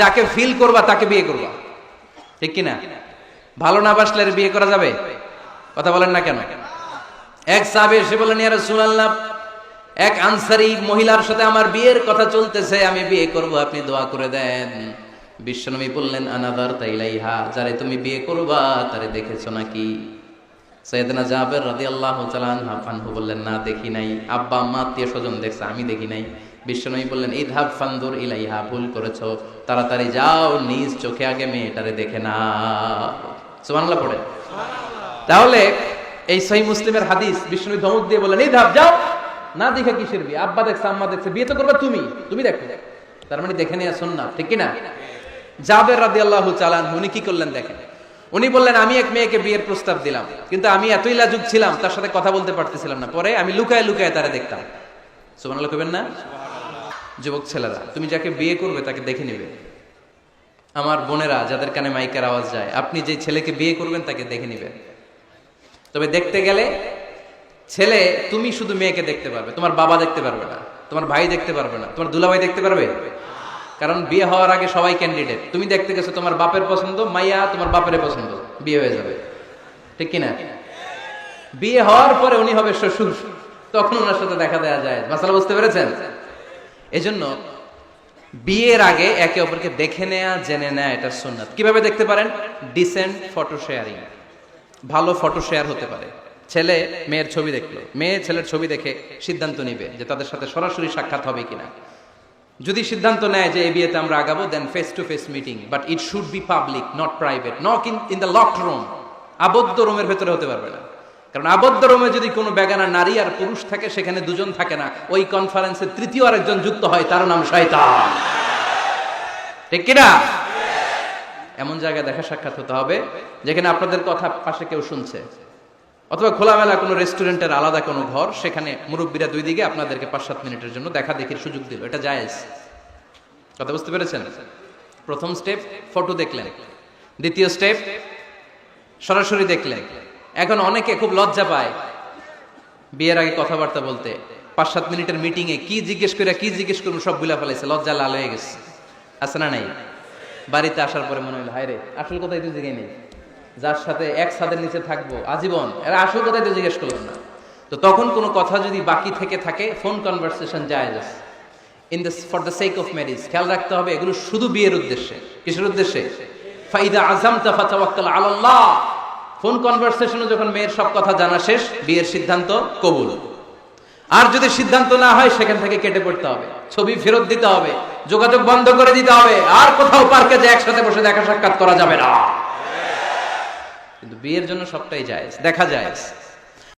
যাকে ফিল করবা, তাকে বিয়ে করবা। ঠিক কিনা? ভালো না বাসলে বিয়ে করা যাবে? কথা বলেন না কেন? এক সাহাবে এসে বলেন ইয়া রাসূলুল্লাহ, এক আনসারি মহিলার সাথে আমার বিয়ের কথা চলতেছে, আমি বিয়ে করব, আপনি দোয়া করে দেন। বিশ্বনবী বললেন, আনাদার তাইলাইহা, যারে তুমি বিয়ে করবা, তারে দেখেছ নাকি? সৈয়দনা জাবের রাদিয়াল্লাহু তাআলা আনহু বললেন, না, দেখি নাই। আব্বা, আম্মা আত্মীয় স্বজন দেখছে, আমি দেখি নাই। বিশ্বনবী বললেন, ইদহাব ফান্দুর ইলাইহা, ভুল করেছ। তাড়াতাড়ি যাও, নিজ চোখে আগে মেয়েটারে দেখে না সুবহানাল্লাহ পড়ে। তাহলে এই সহি মুসলিমের হাদিস বিষ্ণু ধমক দিয়ে বললেন এই ধাপ যাও। না দেখে কিসের বিয়ে আব্বা দেখছে, আম্মা দেখছে, বিয়ে তো করবে তুমি। তুমি দেখো। তার মানে দেখে নিয়ে শুন না ঠিক কি না জাবের রাদি আল্লাহ চালান উনি কি করলেন দেখেন? উনি বললেন, আমি এক মেয়েকে বিয়ের প্রস্তাব দিলাম, কিন্তু আমি এতই লাজুক ছিলাম, তার সাথে কথা বলতে পারতেছিলাম না। পরে আমি লুকায় লুকায় তারা দেখতাম। সুবহানাল্লাহ কইবেন না? যুবক ছেলেরা, তুমি যাকে বিয়ে করবে তাকে দেখে নেবে। আমার বোনেরা, যাদের কানে মাইকের আওয়াজ যায়, আপনি যে ছেলেকে বিয়ে করবেন তাকে দেখে নেবেন তবে দেখতে গেলে ছেলে, তুমি শুধু মেয়েকে দেখতে পারবে, তোমার বাবা দেখতে পারবে না, তোমার ভাই দেখতে পারবে না, তোমার দুলাভাই দেখতে পারবে? কারণ বিয়ে হওয়ার আগে সবাই ক্যান্ডিডেট তুমি দেখতে গেছো তোমার বাপের পছন্দ, মাইয়া তোমার বাপের পছন্দ, বিয়ে হয়ে যাবে। ঠিক কিনা? বিয়ে হওয়ার পরে উনি হবে শ্বশুর, তখন ওনার সাথে দেখা দেওয়া যায়। মাসালা বুঝতে পেরেছেন? এজন্য বিয়ের আগে একে অপরকে দেখে নেয়া, জেনে নেয়া, এটা সুন্নাত। কীভাবে দেখতে পারেন? ডিসেন্ট ফটো শেয়ারিং ভালো ফটো শেয়ার হতে পারে। ছেলে মেয়ের ছবি দেখল। মেয়ে ছেলের ছবি দেখে সিদ্ধান্ত নিবে যে তাদের সাথে সরাসরি সাক্ষাৎ হবে কিনা। যদি সিদ্ধান্ত নেয় যে এই বিয়েতে আমরা আগাবো then face to face meeting but it should be public not private not in in the locked room আবদ্ধ রুমের ভেতরে হতে পারবে না। কারণ আবদ্ধ রোমে যদি কোনো বেগানা নারী আর পুরুষ থাকে, সেখানে দুজন থাকে না। ওই কনফারেন্সে তৃতীয় আরেকজন যুক্ত হয়, তার নাম শয়তান। ঠিক কিনা? এমন জায়গায় দেখা সাক্ষাৎ হতে হবে, যেখানে আপনাদের কথা পাশে কেউ শুনছে। অথবা খোলামেলা কোনো রেস্টুরেন্টের আলাদা কোনো ঘর, সেখানে মুরব্বীরা দুই দিকে আপনাদেরকে পাঁচ সাত মিনিটের জন্য দেখা দেখির সুযোগ দিল। এটা জায়েজ। কথা বুঝতে পেরেছেন? প্রথম স্টেপ ফটো দেখলেন। দ্বিতীয় স্টেপ সরাসরি দেখলেন। এখন অনেকে খুব লজ্জা পায়। বিয়ের আগে কথাবার্তা বলতে। পাঁচ সাত মিনিটের মিটিং এ কি জিজ্ঞেস করে কি জিজ্ঞেস করব সবগুলা ফেলাইছে, লজ্জা লাল হয়ে গেছে। আছে না নাই? বাড়িতে আসার পরে মনে হলো হায় রে আসল কথাই তো জিগে নেই। যার সাথে এক ছাদের নিচে থাকব, আজীবন। এরা আসল কথাই তো জিজ্ঞেস করলাম না। তো তখন কোনো কথা যদি বাকি থেকে থাকে ফোন কনভারসেশন যায় in the for the sake of marriage খেয়াল রাখতে হবে, এগুলো শুধু বিয়ের উদ্দেশ্যে। কিসের উদ্দেশ্যে? ফাইদা আজম তাফাতাওয়াক্কাল আলাল্লাহ। ফোন কনভারসেশনে যখন মেয়ের সব কথা জানা শেষ, বিয়ের সিদ্ধান্ত কবুল। আর যদি সিদ্ধান্ত না হয়, সেখান থেকে কেটে পড়তে হবে। ছবি ফেরত দিতে হবে, যোগাযোগ বন্ধ করে দিতে হবে। আর কোথাও পার্কে যে একসাথে বসে দেখা সাক্ষাৎ করা যাবে না। কিন্তু বিয়ের জন্য সবটাই যায় দেখা যায়